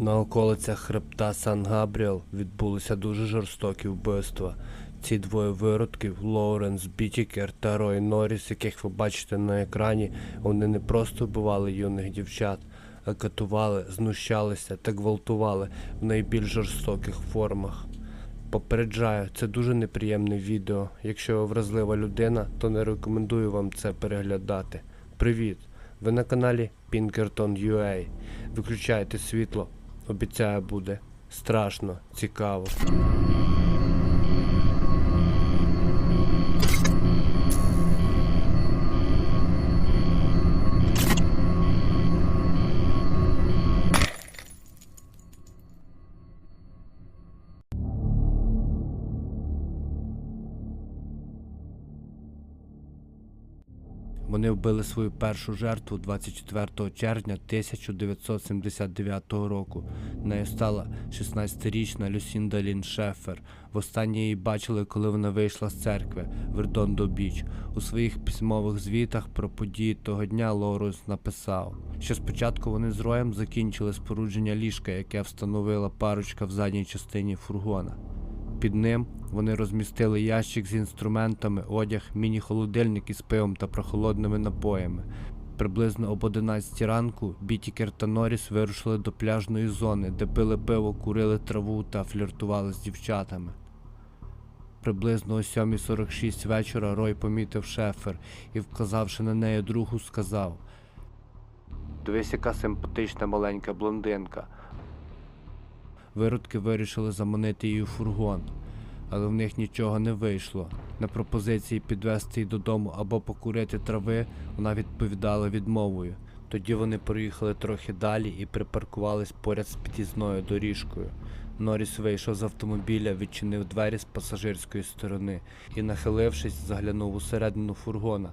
На околицях хребта Сан Габріел відбулися дуже жорстокі вбивства. Ці двоє виродків, Лоуренс Бітікер та Рой Норріс, яких ви бачите на екрані, вони не просто вбивали юних дівчат, а катували, знущалися та гвалтували в найбільш жорстоких формах. Попереджаю, це дуже неприємне відео. Якщо ви вразлива людина, то не рекомендую вам це переглядати. Привіт! Ви на каналі Pinkerton UA. Виключайте світло. Обіцяю, буде страшно, цікаво. Вони вбили свою першу жертву 24 червня 1979 року. Нею стала 16-річна Люсінда Лін Шефер. Востаннє її бачили, коли вона вийшла з церкви в Редондо Біч. У своїх письмових звітах про події того дня Лоуренс написав, що спочатку вони з Роєм закінчили спорудження ліжка, яке встановила парочка в задній частині фургона. Під ним вони розмістили ящик з інструментами, одяг, міні-холодильник із пивом та прохолодними напоями. Приблизно об 11 ранку Бітікер та Норріс вирушили до пляжної зони, де пили пиво, курили траву та фліртували з дівчатами. Приблизно о 7.46 вечора Рой помітив шефер і, вказавши на неї другу, сказав: Дивись, яка симпатична маленька блондинка. Виродки вирішили заманити її у фургон, але в них нічого не вийшло. На пропозиції підвести її додому або покурити трави вона відповідала відмовою. Тоді вони проїхали трохи далі і припаркувались поряд з під'їзною доріжкою. Норріс вийшов з автомобіля, відчинив двері з пасажирської сторони і, нахилившись, заглянув усередину фургона,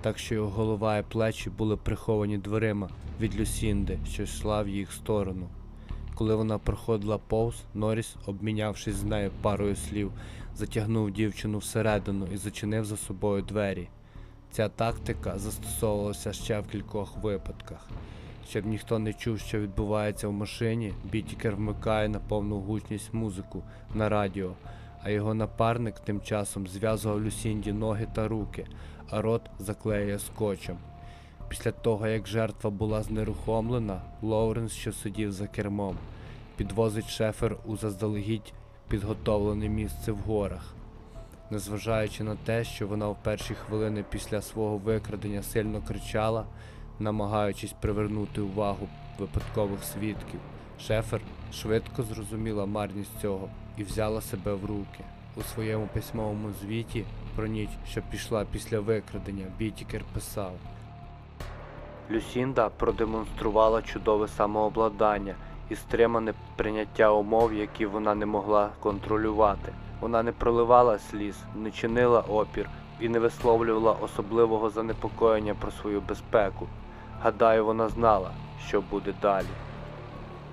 так що його голова і плечі були приховані дверима від Люсінди, що йшла в їх сторону. Коли вона проходила повз, Норріс, обмінявшись з нею парою слів, затягнув дівчину всередину і зачинив за собою двері. Ця тактика застосовувалася ще в кількох випадках. Щоб ніхто не чув, що відбувається в машині, Бітікер вмикає на повну гучність музику на радіо, а його напарник тим часом зв'язував Люсінді ноги та руки, а рот заклеює скотчем. Після того, як жертва була знерухомлена, Лоуренс, що сидів за кермом, підвозить шефер у заздалегідь підготовлене місце в горах. Незважаючи на те, що вона в перші хвилини після свого викрадення сильно кричала, намагаючись привернути увагу випадкових свідків, шефер швидко зрозуміла марність цього і взяла себе в руки. У своєму письмовому звіті про ніч, що пішла після викрадення, Бітікер писав. Люсінда продемонструвала чудове самообладнання і стримане прийняття умов, які вона не могла контролювати. Вона не проливала сліз, не чинила опір і не висловлювала особливого занепокоєння про свою безпеку. Гадаю, вона знала, що буде далі.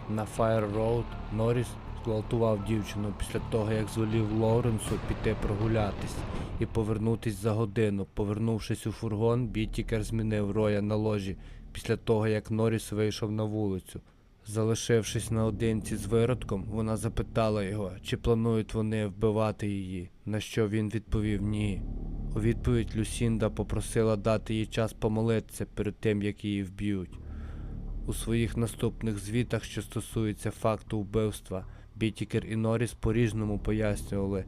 На Fire Road Норріс зґвалтував дівчину після того, як звелів Лоуренсу піти прогулятись і повернутись за годину. Повернувшись у фургон, Бітікер змінив роя на ложі після того, як Норріс вийшов на вулицю. Залишившись наодинці з виродком, вона запитала його, чи планують вони вбивати її, на що він відповів ні. У відповідь Люсінда попросила дати їй час помолитися перед тим, як її вб'ють. У своїх наступних звітах, що стосуються факту вбивства, Бітікер і Норріс по-різному пояснювали,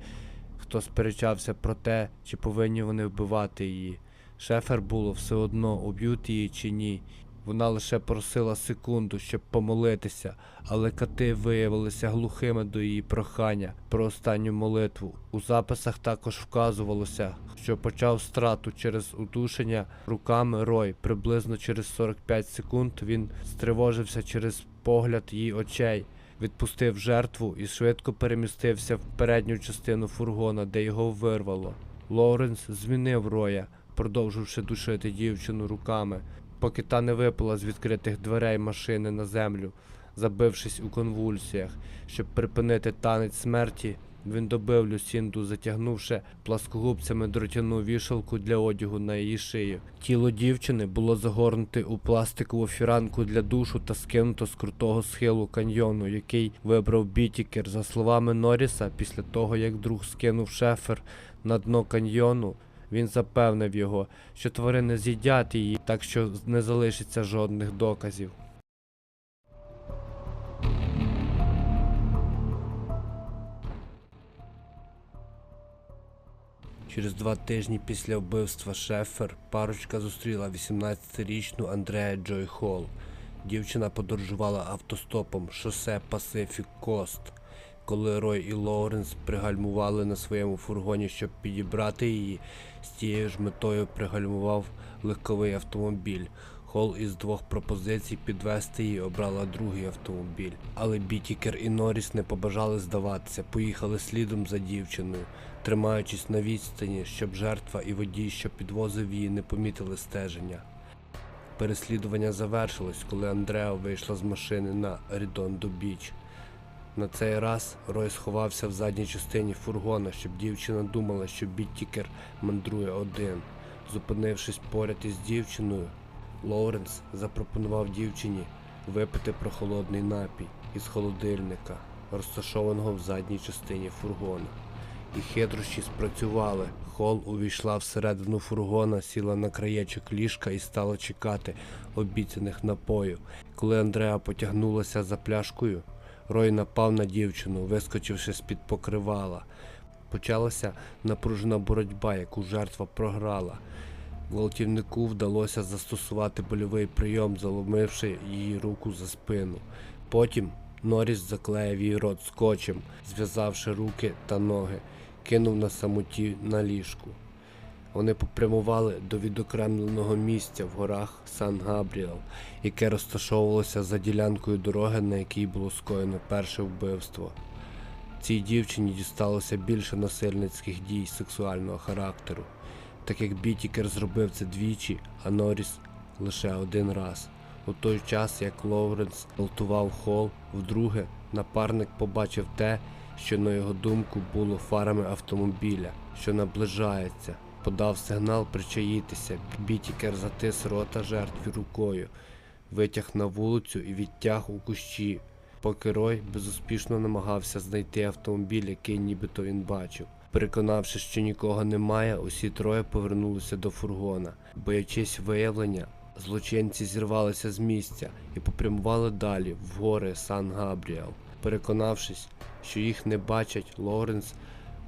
хто сперечався про те, чи повинні вони вбивати її. Шефер було все одно, уб'ють її чи ні. Вона лише просила секунду, щоб помолитися, але кати виявилися глухими до її прохання про останню молитву. У записах також вказувалося, що почав страту через удушення руками Рой. Приблизно через 45 секунд він стривожився через погляд її очей, відпустив жертву і швидко перемістився в передню частину фургона, де його вирвало. Лоуренс змінив Роя, продовживши душити дівчину руками поки та не випала з відкритих дверей машини на землю, забившись у конвульсіях, щоб припинити танець смерті, Він добив Люсінду, затягнувши пласкогубцями дротяну вішалку для одягу на її шию. Тіло дівчини було загорнуте у пластикову фіранку для душу та скинуто з крутого схилу каньйону, який вибрав Бітікер. За словами Норріса, після того як друг скинув шефер на дно каньйону, він запевнив його, що тварини з'їдять її, так що не залишиться жодних доказів. Через два тижні після вбивства Шефер парочка зустріла 18-річну Андрея Джой Холл. Дівчина подорожувала автостопом шосе Pacific Coast. Коли Рой і Лоуренс пригальмували на своєму фургоні, щоб підібрати її, з тією ж метою пригальмував легковий автомобіль. Хол із двох пропозицій підвести її обрала другий автомобіль. Але Бітікер і Норріс не побажали здаватися, поїхали слідом за дівчиною, тримаючись на відстані, щоб жертва і водій, що підвозив її, не помітили стеження. Переслідування завершилось, коли Андреа вийшла з машини на Рідондо Біч. На цей раз Рой сховався в задній частині фургона, щоб дівчина думала, що Біттікер мандрує один. Зупинившись поряд із дівчиною, Лоуренс запропонував дівчині випити прохолодний напій із холодильника, розташованого в задній частині фургона. І хитрощі спрацювали. Хол увійшла всередину фургона, сіла на краєчок ліжка і стала чекати обіцяних напоїв. Коли Андреа потягнулася за пляшкою, Рой напав на дівчину, вискочивши з-під покривала. Почалася напружена боротьба, яку жертва програла. Гвалтівнику вдалося застосувати больовий прийом, заломивши її руку за спину. Потім Норріс заклеїв її рот скотчем, зв'язавши руки та ноги, кинув на самоті на ліжку. Вони попрямували до відокремленого місця в горах Сан Габріел, яке розташовувалося за ділянкою дороги, на якій було скоєно перше вбивство. Цій дівчині дісталося більше насильницьких дій сексуального характеру, так як Бітікер зробив це двічі, а Норріс лише один раз. У той час, як Лоуренс гвалтував Холл, вдруге напарник побачив те, що на його думку було фарами автомобіля, що наближається. Подав сигнал причаїтися. Бітікер затис рота жертві рукою, витяг на вулицю і відтяг у кущі, поки Рой безуспішно намагався знайти автомобіль, який нібито він бачив. Переконавшись, що нікого немає, усі троє повернулися до фургона. Боячись виявлення, злочинці зірвалися з місця і попрямували далі в гори Сан Габріел. Переконавшись, що їх не бачать, Лоренс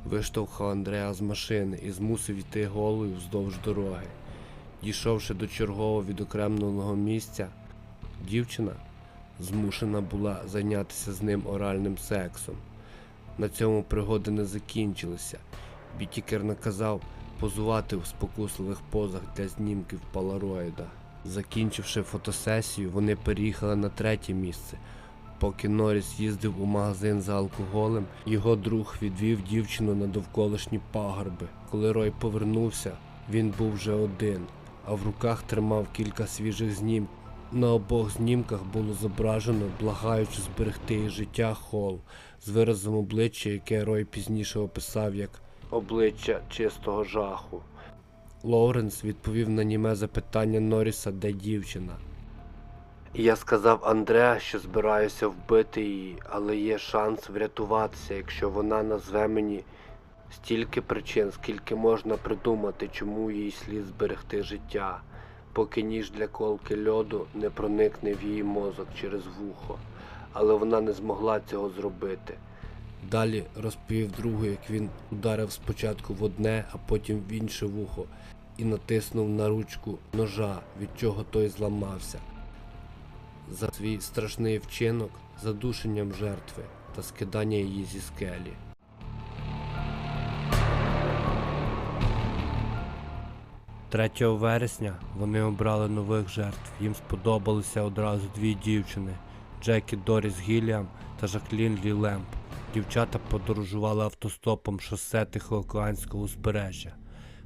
виштовхав Андреа з машини і змусив йти голою вздовж дороги. Дійшовши до чергового відокремленого місця, дівчина змушена була зайнятися з ним оральним сексом. На цьому пригоди не закінчилися. Бітікер наказав позувати в спокусливих позах для знімків полароїда. Закінчивши фотосесію, вони переїхали на третє місце. Поки Норріс їздив у магазин за алкоголем, його друг відвів дівчину на довколишні пагорби. Коли Рой повернувся, він був вже один, а в руках тримав кілька свіжих знімків. На обох знімках було зображено, благаючи зберегти життя Хол з виразом обличчя, яке Рой пізніше описав як обличчя чистого жаху. Лоуренс відповів на німе запитання Норріса, де дівчина. Я сказав Андреа, що збираюся вбити її, але є шанс врятуватися, якщо вона назве мені стільки причин, скільки можна придумати, чому їй слід зберегти життя, поки ніж для колки льоду не проникне в її мозок через вухо. Але вона не змогла цього зробити. Далі розповів другу, як він ударив спочатку в одне, а потім в інше вухо і натиснув на ручку ножа, від чого той зламався за свій страшний вчинок задушенням жертви та скидання її зі скелі. Третього вересня вони обрали нових жертв. Їм сподобалися одразу дві дівчини Джекі Доріс Гіліам та Жаклін Лі Лемп. Дівчата подорожували автостопом шосе Тихоокеанського узбережжя.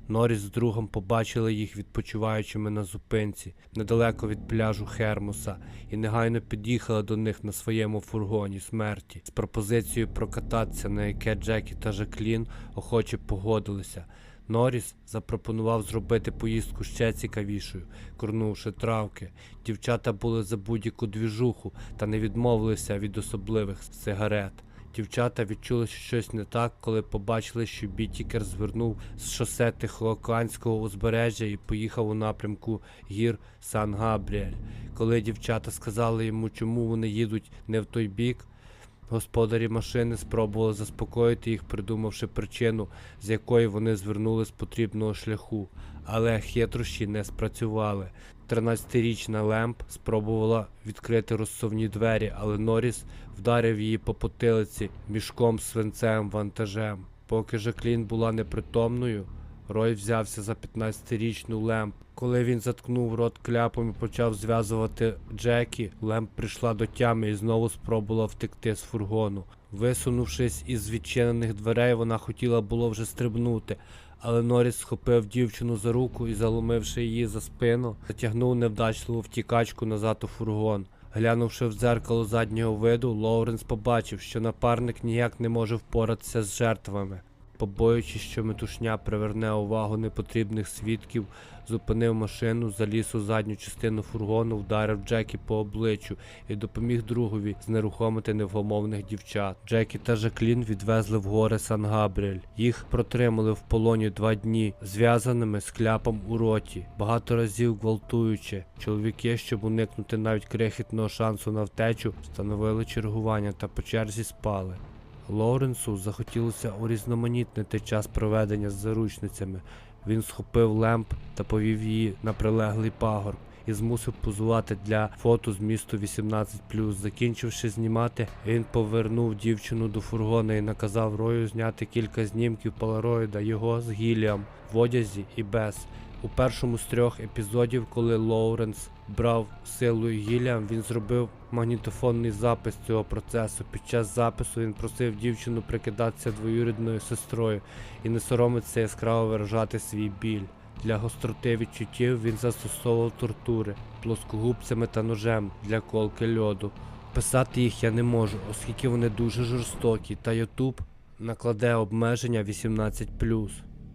Норріс з другом побачили їх відпочиваючими на зупинці недалеко від пляжу Хермуса і негайно під'їхали до них на своєму фургоні смерті з пропозицією прокататися, на яке Джекі та Жаклін охоче погодилися. Норріс запропонував зробити поїздку ще цікавішою, курнувши травки. Дівчата були за будь-яку двіжуху та не відмовилися від особливих сигарет. Дівчата відчули що щось не так, коли побачили, що Бітікер звернув з шосе Тихоокеанського узбережжя і поїхав у напрямку гір Сан-Габріель. Коли дівчата сказали йому, чому вони їдуть не в той бік, господарі машини спробували заспокоїти їх, придумавши причину, з якої вони звернули з потрібного шляху, але хитрощі не спрацювали. 13-річна Лемп спробувала відкрити розсувні двері, але Норріс вдарив її по потилиці мішком з свинцевим вантажем. Поки Жаклін була непритомною, Рой взявся за 15-річну Лемп. Коли він заткнув рот кляпом і почав зв'язувати Джекі, Лемп прийшла до тями і знову спробувала втекти з фургону. Висунувшись із відчинених дверей, вона хотіла було вже стрибнути, але Норріс схопив дівчину за руку і, заломивши її за спину, затягнув невдачливу втікачку назад у фургон. Глянувши в дзеркало заднього виду, Лоуренс побачив, що напарник ніяк не може впоратися з жертвами. Побоюючись, що метушня приверне увагу непотрібних свідків, зупинив машину, заліз у задню частину фургону, вдарив Джекі по обличчю і допоміг другові знерухомити невгомовних дівчат. Джекі та Жаклін відвезли в гори Сан-Габріель. Їх протримали в полоні два дні, зв'язаними з кляпом у роті, багато разів гвалтуючи. Чоловіки, щоб уникнути навіть крихітного шансу на втечу, встановили чергування та по черзі спали. Лоуренсу захотілося урізноманітнити час проведення з заручницями. Він схопив лемп та повів її на прилеглий пагорб і змусив позувати для фото з місту 18+. Закінчивши знімати, він повернув дівчину до фургона і наказав Рою зняти кілька знімків полароїда його з Гіліам в одязі і без. У першому з трьох епізодів, коли Лоуренс брав силою Гіліам, він зробив магнітофонний запис цього процесу. Під час запису він просив дівчину прикидатися двоюрідною сестрою і не соромитися яскраво виражати свій біль. Для гостроти відчуттів він застосовував тортури плоскогубцями та ножем для колки льоду. Писати їх я не можу, оскільки вони дуже жорстокі, та Ютуб накладе обмеження 18+.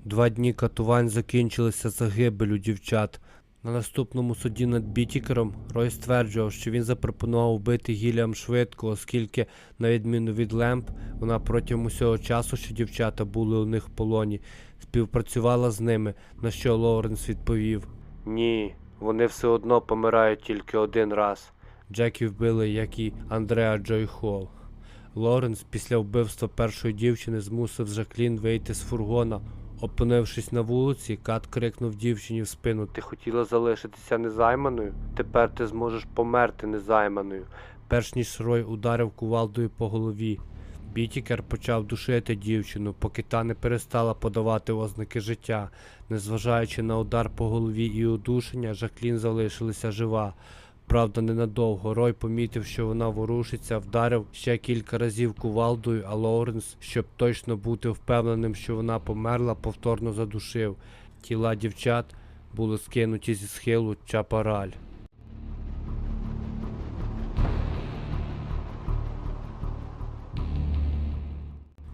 Два дні катувань закінчилися загибелю дівчат. На наступному суді над Бітікером Рой стверджував, що він запропонував вбити Гіліам швидко, оскільки, на відміну від Лемп, вона протягом усього часу, що дівчата були у них в полоні, співпрацювала з ними, на що Лоуренс відповів: Ні, вони все одно помирають тільки один раз. Джекі вбили, як і Андреа Джой Холл. Лоренс після вбивства першої дівчини змусив Жаклін вийти з фургона. Опинившись на вулиці, Кат крикнув дівчині в спину: Ти хотіла залишитися незайманою? Тепер ти зможеш померти незайманою. Перш ніж Рой ударив кувалдою по голові. Бітікер почав душити дівчину, поки та не перестала подавати ознаки життя. Незважаючи на удар по голові і удушення, Жаклін залишилася жива. Правда, ненадовго. Рой помітив, що вона ворушиться, вдарив ще кілька разів кувалдою, а Лоуренс, щоб точно бути впевненим, що вона померла, повторно задушив. Тіла дівчат були скинуті зі схилу Чапараль.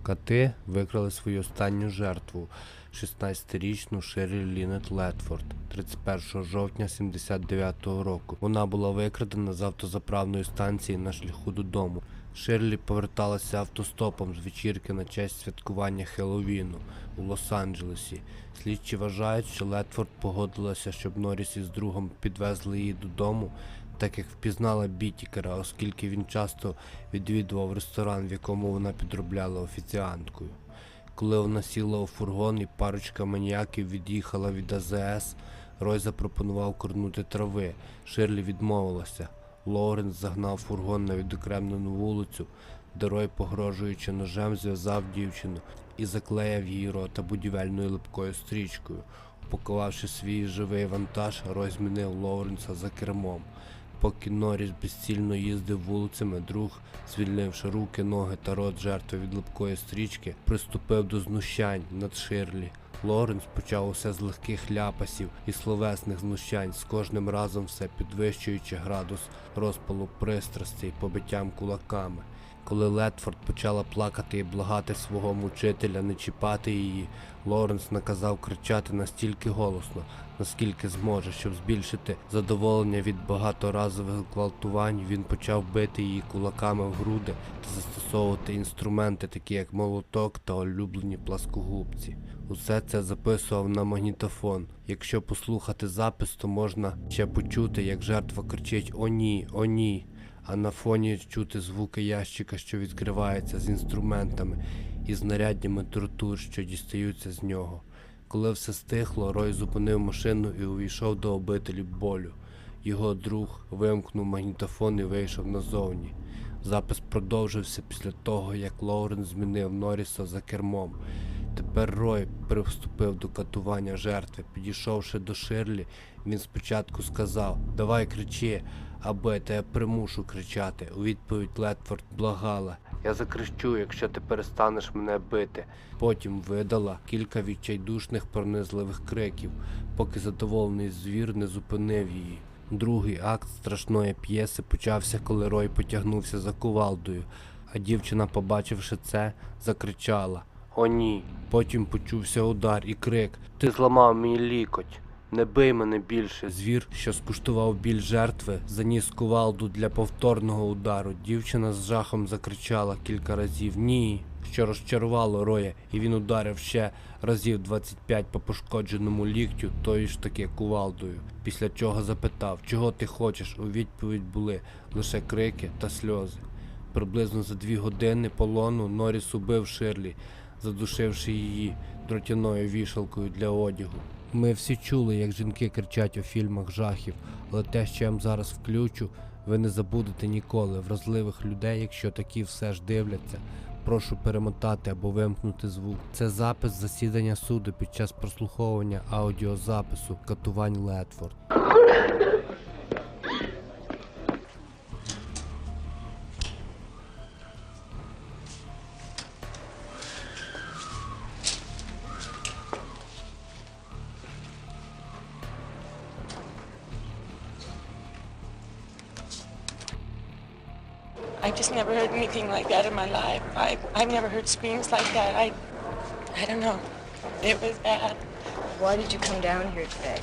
Кати викрали свою останню жертву 16-річну Шерлі Лінет Летфорд 31 жовтня 79-го року. Вона була викрадена з автозаправної станції на шляху додому. Ширлі поверталася автостопом з вечірки на честь святкування Хеллоуіну у Лос-Анджелесі. Слідчі вважають, що Летфорд погодилася, щоб Норріс із другом підвезли її додому, так як впізнала Бітікера, оскільки він часто відвідував ресторан, в якому вона підробляла офіціанткою. Коли вона сіла у фургон і парочка маніяків від'їхала від АЗС, Рой запропонував курнути трави. Ширлі відмовилася. Лоуренс загнав фургон на відокремлену вулицю, де Рой, погрожуючи ножем, зв'язав дівчину і заклеїв її рота будівельною липкою стрічкою. Упакувавши свій живий вантаж, Рой змінив Лоуренса за кермом. Поки Норріс безцільно їздив вулицями, друг, звільнивши руки, ноги та рот жертви від липкої стрічки, приступив до знущань над Ширлі. Лоренс почав усе з легких ляпасів і словесних знущань, з кожним разом все підвищуючи градус розпалу пристрастей побиттям кулаками. Коли Летфорд почала плакати і благати свого мучителя не чіпати її, Лоренс наказав кричати настільки голосно, наскільки зможе, щоб збільшити задоволення від багаторазових гвалтувань, він почав бити її кулаками в груди та застосовувати інструменти, такі як молоток та улюблені пласкогубці. Усе це записував на магнітофон. Якщо послухати запис, то можна ще почути, як жертва кричить О ні, о ні. А на фоні чути звуки ящика, що відкривається з інструментами і знаряддями тортур, що дістаються з нього. Коли все стихло, Рой зупинив машину і увійшов до обителі болю. Його друг вимкнув магнітофон і вийшов назовні. Запис продовжився після того, як Лоурен змінив Норріса за кермом. Тепер Рой приступив до катування жертви. Підійшовши до Ширлі, він спочатку сказав Давай кричи, аби я примушу кричати. У відповідь Летфорд благала. Я закричу, якщо ти перестанеш мене бити. Потім видала кілька відчайдушних пронизливих криків, поки задоволений звір не зупинив її. Другий акт страшної п'єси почався, коли Рой потягнувся за кувалдою, а дівчина, побачивши це, закричала. О ні, Потім почувся удар і крик. ти зламав мій лікоть. Не бий мене більше. Звір, що скуштував біль жертви, заніс кувалду для повторного удару. Дівчина з жахом закричала кілька разів Ні, що розчарувало Роя, і він ударив ще разів 25 по пошкодженому ліктю, тою ж таки кувалдою. Після чого запитав, чого ти хочеш. У відповідь були лише крики та сльози. Приблизно за дві години полону Норріс убив Ширлі, задушивши її дротяною вішалкою для одягу. Ми всі чули, як жінки кричать у фільмах жахів, але те, що я вам зараз включу, ви не забудете ніколи. Вразливих людей, якщо такі все ж дивляться. Прошу перемотати або вимкнути звук. Це запис засідання суду під час прослуховування аудіозапису катувань Летфорд. I've never heard screams like that. I I don't know. It was bad. Why did you come down here today?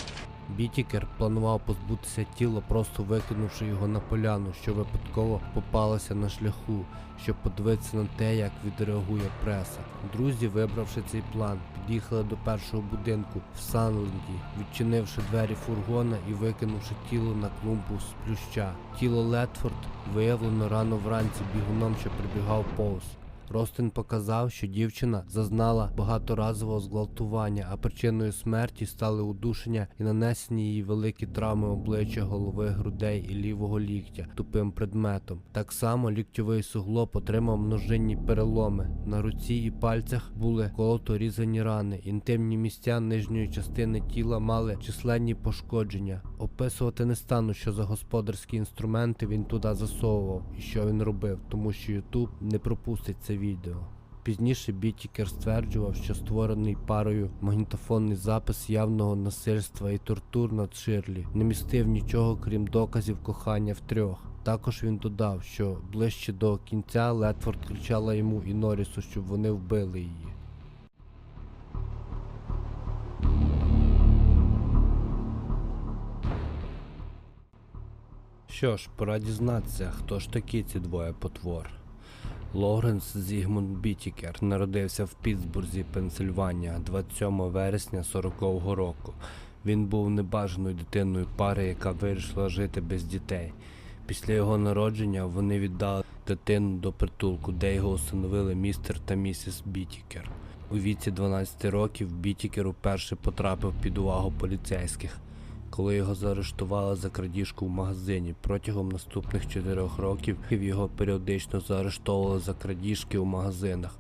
Бітікер планував позбутися тіла, просто викинувши його на поляну, що випадково попалася на шляху, щоб подивитися на те, як відреагує преса. Друзі, вибравши цей план, під'їхали до першого будинку в Санленді, відчинивши двері фургона і викинувши тіло на клумбу з плюща. Тіло Летфорд виявлено рано вранці бігуном, що прибігав повз. Ростин показав, що дівчина зазнала багаторазового зґвалтування, а причиною смерті стали удушення і нанесені їй великі травми обличчя, голови, грудей і лівого ліктя тупим предметом. Так само ліктьовий суглоб отримав множинні переломи. На руці і пальцях були колото різані рани. Інтимні місця нижньої частини тіла мали численні пошкодження. Описувати не стану, що за господарські інструменти він туди засовував і що він робив, тому що Ютуб не пропустить це відео. Пізніше Бітікер стверджував, що створений парою магнітофонний запис явного насильства і тортур над Ширлі не містив нічого, крім доказів кохання втрьох. Також він додав, що ближче до кінця Летфорд кричала йому і Норрісу, щоб вони вбили її. Що ж, пора дізнатися, хто ж такі ці двоє потвор. Лоуренс Зігмунд Бітікер народився в Пітсбурзі, Пенсильванія, 27 вересня 40-го року. Він був небажаною дитиною пари, яка вирішила жити без дітей. Після його народження вони віддали дитину до притулку, де його усиновили містер та місіс Бітікер. У віці 12 років Бітікер уперше потрапив під увагу поліцейських коли його заарештували за крадіжку в магазині. Протягом наступних чотирьох років його періодично заарештовували за крадіжки у магазинах.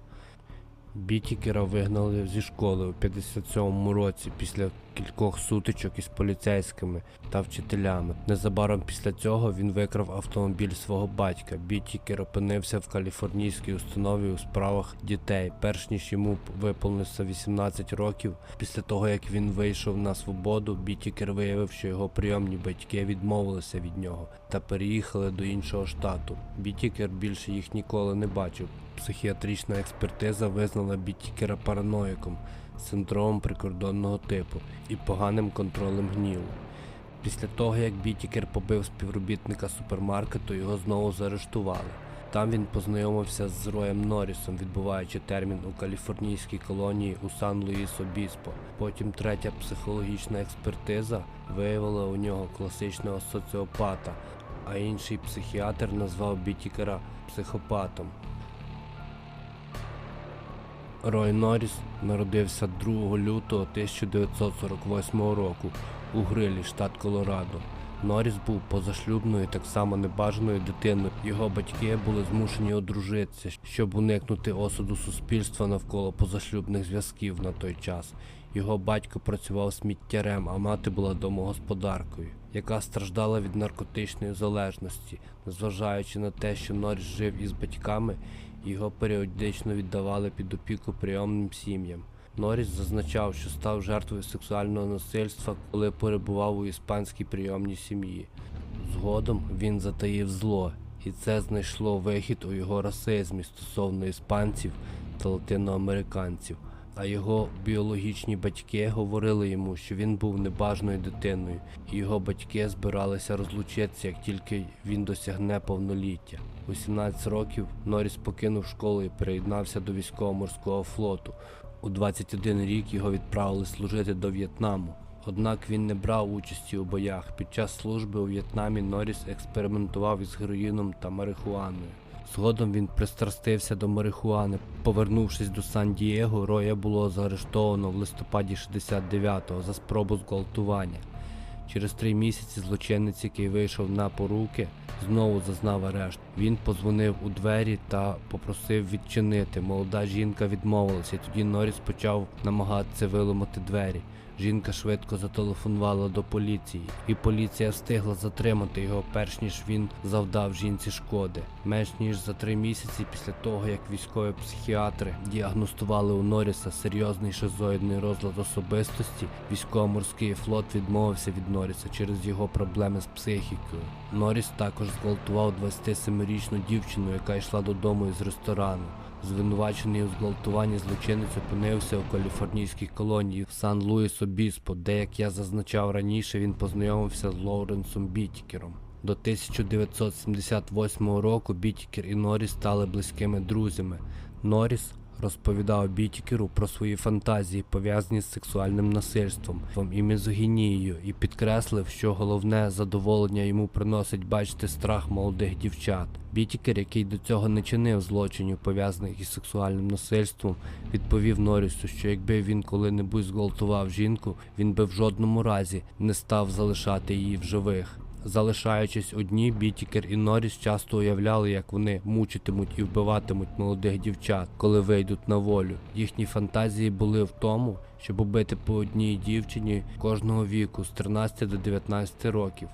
Бітікера вигнали зі школи у 57-му році після кількох сутичок із поліцейськими та вчителями. Незабаром після цього він викрав автомобіль свого батька. Бітікер опинився в каліфорнійській установі у справах дітей, перш ніж йому виповнився 18 років. Після того як він вийшов на свободу, Бітікер виявив, що його прийомні батьки відмовилися від нього та переїхали до іншого штату. Бітікер більше їх ніколи не бачив. Психіатрична експертиза визнала Бітікера параноїком, синдромом прикордонного типу і поганим контролем гніву. Після того, як Бітікер побив співробітника супермаркету, його знову заарештували. Там він познайомився з Роєм Норрісом, відбуваючи термін у каліфорнійській колонії у Сан-Луїс Обіспо. Потім третя психологічна експертиза виявила у нього класичного соціопата, а інший психіатр назвав Бітікера психопатом. Рой Норріс народився 2 лютого 1948 року у Грилі, штат Колорадо. Норріс був позашлюбною, так само небажаною дитиною. Його батьки були змушені одружитися, щоб уникнути осуду суспільства навколо позашлюбних зв'язків на той час. Його батько працював сміттярем, а мати була домогосподаркою, яка страждала від наркотичної залежності. Незважаючи на те, що Норріс жив із батьками, його періодично віддавали під опіку прийомним сім'ям. Норріс зазначав, що став жертвою сексуального насильства, коли перебував у іспанській прийомній сім'ї. Згодом він затаїв зло, і це знайшло вихід у його расизмі стосовно іспанців та латиноамериканців. А його біологічні батьки говорили йому, що він був небажною дитиною, і його батьки збиралися розлучитися, як тільки він досягне повноліття. У 17 років Норріс покинув школу і приєднався до військово-морського флоту. У 21 рік його відправили служити до В'єтнаму. Однак він не брав участі у боях. Під час служби у В'єтнамі Норріс експериментував із героїном та марихуаною. Згодом він пристрастився до марихуани. Повернувшись до Сан-Дієго, Роя було заарештовано в листопаді 69-го за спробу зґвалтування. Через три місяці злочинець, який вийшов на поруки, знову зазнав арешт. Він позвонив у двері та попросив відчинити. Молода жінка відмовилася, тоді Норріс почав намагатися виламати двері. Жінка швидко зателефонувала до поліції, і поліція встигла затримати його, перш ніж він завдав жінці шкоди. Менш ніж за три місяці після того, як військові психіатри діагностували у Норріса серйозний шизоїдний розлад особистості, військово-морський флот відмовився від Норріса через його проблеми з психікою. Норріс також зґвалтував 27-річну дівчину, яка йшла додому із ресторану. Звинувачений у зґвалтуванні злочинець опинився у каліфорнійській колонії в Сан-Луїс Обіспо, де, як я зазначав раніше, він познайомився з Лоуренсом Бітікером. До 1978 року Бітікер і Норріс стали близькими друзями. Норріс розповідав Бітікеру про свої фантазії, пов'язані з сексуальним насильством і мізогінією, і підкреслив, що головне задоволення йому приносить бачити страх молодих дівчат. Бітікер, який до цього не чинив злочинів, пов'язаних із сексуальним насильством, відповів Норрісу, що якби він коли-небудь зґвалтував жінку, він би в жодному разі не став залишати її в живих. Залишаючись одні, Бітікер і Норріс часто уявляли, як вони мучитимуть і вбиватимуть молодих дівчат, коли вийдуть на волю. Їхні фантазії були в тому, щоб убити по одній дівчині кожного віку з 13 до 19 років.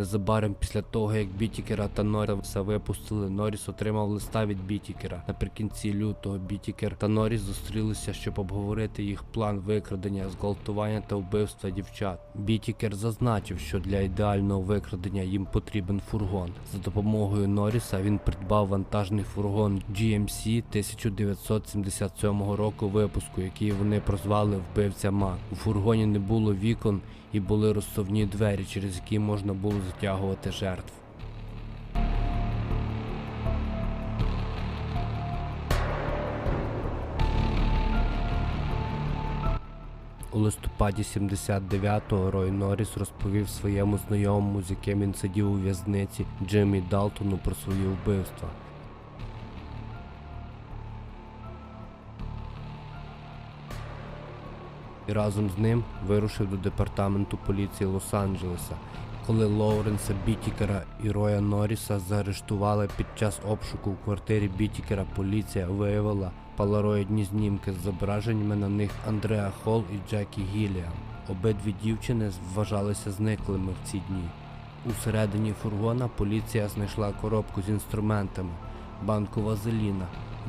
Незабаром після того, як Бітікера та Норріса випустили, Норріс отримав листа від Бітікера. Наприкінці лютого Бітікер та Норріс зустрілися, щоб обговорити їх план викрадення, зґвалтування та вбивства дівчат. Бітікер зазначив, що для ідеального викрадення їм потрібен фургон. За допомогою Норріса він придбав вантажний фургон GMC 1977 року випуску, який вони прозвали Вбивця Мак. У фургоні не було вікон і були розсувні двері, через які можна було затягувати жертв. У листопаді 79-го Рой Норріс розповів своєму знайомому, з яким він сидів у в'язниці Джиммі Далтону про свої вбивства. І разом з ним вирушив до департаменту поліції Лос-Анджелеса. Коли Лоуренса Бітікера і Роя Норріса заарештували під час обшуку в квартирі Бітікера, поліція виявила палароїдні знімки з зображеннями на них Андреа Холл і Джекі Гіліам. Обидві дівчини вважалися зниклими в ці дні. Усередині фургона поліція знайшла коробку з інструментами, банку вазеліна,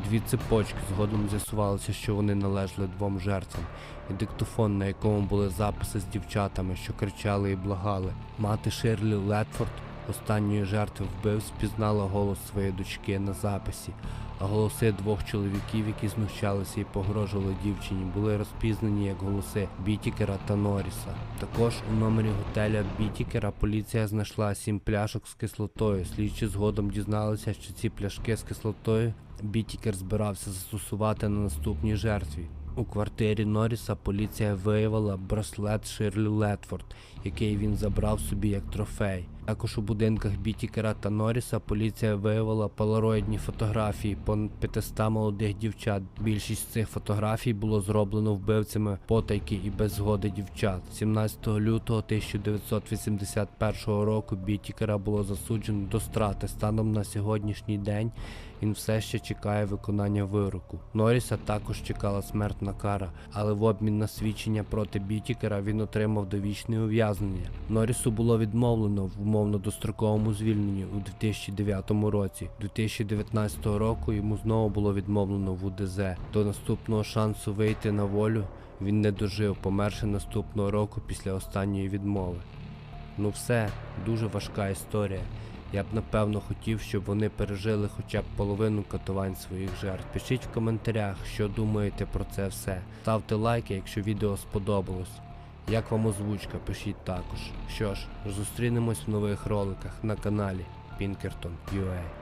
дві цепочки. Згодом з'ясувалося, що вони належали двом жертвам, і диктофон, на якому були записи з дівчатами, що кричали і благали. Мати Ширлі Летфорд, останньої жертви вбивств, впізнала голос своєї дочки на записі, а голоси двох чоловіків, які знущалися і погрожували дівчині, були розпізнані як голоси Бітікера та Норріса. Також у номері готеля Бітікера поліція знайшла сім пляшок з кислотою. Слідчі згодом дізналися, що ці пляшки з кислотою Бітікер збирався застосувати на наступній жертві. У квартирі Норріса поліція виявила браслет Ширлі Летфорд, який він забрав собі як трофей. Також у будинках Бітікера та Норріса поліція виявила полароїдні фотографії понад 500 молодих дівчат. Більшість цих фотографій було зроблено вбивцями потайки і без згоди дівчат. 17 лютого 1981 року Бітікера було засуджено до страти. Станом на сьогоднішній день він все ще чекає виконання вироку. Норріса також чекала смертна кара, але в обмін на свідчення проти Бітікера він отримав довічне ув'язнення. Норрісу було відмовлено в умовно достроковому звільненні у 2009 році. 2019 року йому знову було відмовлено в УДЗ. До наступного шансу вийти на волю він не дожив, померши наступного року після останньої відмови. Ну все, дуже важка історія. Я б напевно хотів, щоб вони пережили хоча б половину катувань своїх жертв. Пишіть в коментарях, що думаєте про це все. Ставте лайки, якщо відео сподобалось. Як вам озвучка, пишіть також. Що ж, зустрінемось в нових роликах на каналі Pinkerton UA.